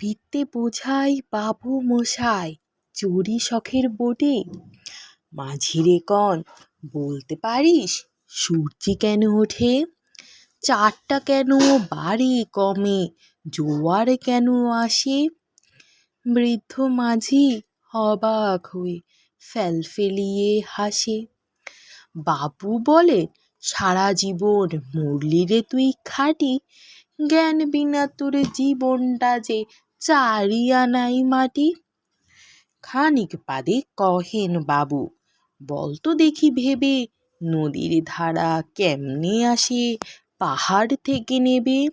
বিদ্যে বোঝাই বাবু মশাই, চুরি শখের বোটে। মাঝিরে কন, বলতে পারিস সূর্যি কেন ওঠে? চারটা কেন বাড়ি কমে, জোয়ার কেন আসে? বৃদ্ধ মাঝি অবাক হয়ে ফেলফেলিয়ে হাসে। বাবু বলে, সারা জীবন মরলি রে তুই খাটি, জ্ঞান বিনা তোর জীবনটা যে চারি আনাই মাটি? খানিক বাদে কহেন বাবু, বলতো দেখি ভেবে, নদীর ধারা কেমনে আসে, পাহাড় থেকে নেবে?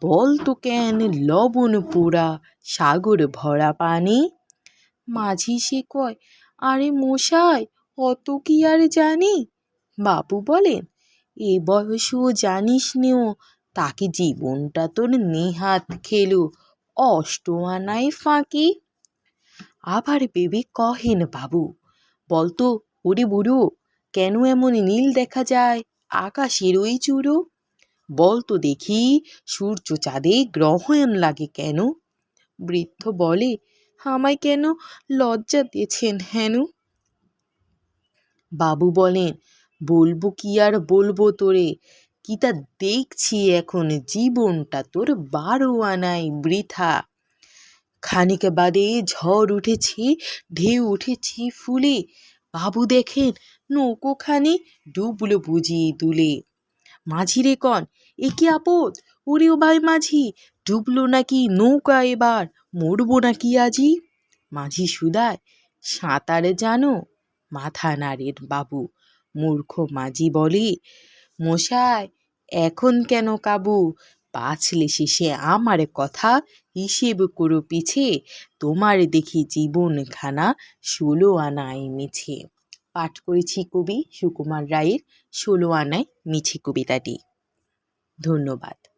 বলতো কেন লবণ পোড়া সাগর ভরা পানি? মাঝি সে কয়, আরে মশাই, অত কি আর জানি? বাবু বলেন, এ বয়সেও জানিস নেও, তাকে জীবনটা তোর নেহাত খেলো অষ্ট আনায় ফাঁকি। আবার ভেবে কহেন, বাবু, বলতো, ওরে বুড়ো, কেন এমন নীল দেখা যায়? আকাশের ওই চূড়ো বলতো দেখি, সূর্য চাঁদে গ্রহণ লাগে কেন? বৃদ্ধ বলে, আমায় কেন লজ্জা দিয়েছেন হেন? বাবু বলেন, বলব কি আর বলব তোরে? কি তা দেখছি এখন জীবনটা তোর বারো আনাই বৃথা। খানিক বাদে ঝড় উঠেছে, ঢেউ উঠেছে ফুলে। বাবু দেখেন নৌকোখানি ডুবলো বুঝি দুলে মাঝিরে কন, এ কি আপদ? ওরে ও ভাই মাঝি, ডুবলো নাকি নৌকা এবার? মরবো নাকি আজি? মাঝি সুদায় সাঁতার জানো? মাথা নাড়ের বাবু। মূর্খ মাঝি বলে মশাই, এখন কেন কাবু? পাছলে শেষে আমার কথা হিসেব করো পিছে। তোমার দেখি জীবনখানা ষোলো আনায় মিছে। পাঠ করেছি কবি সুকুমার রায়ের ষোলো আনায় মিছে কবিতাটি। ধন্যবাদ।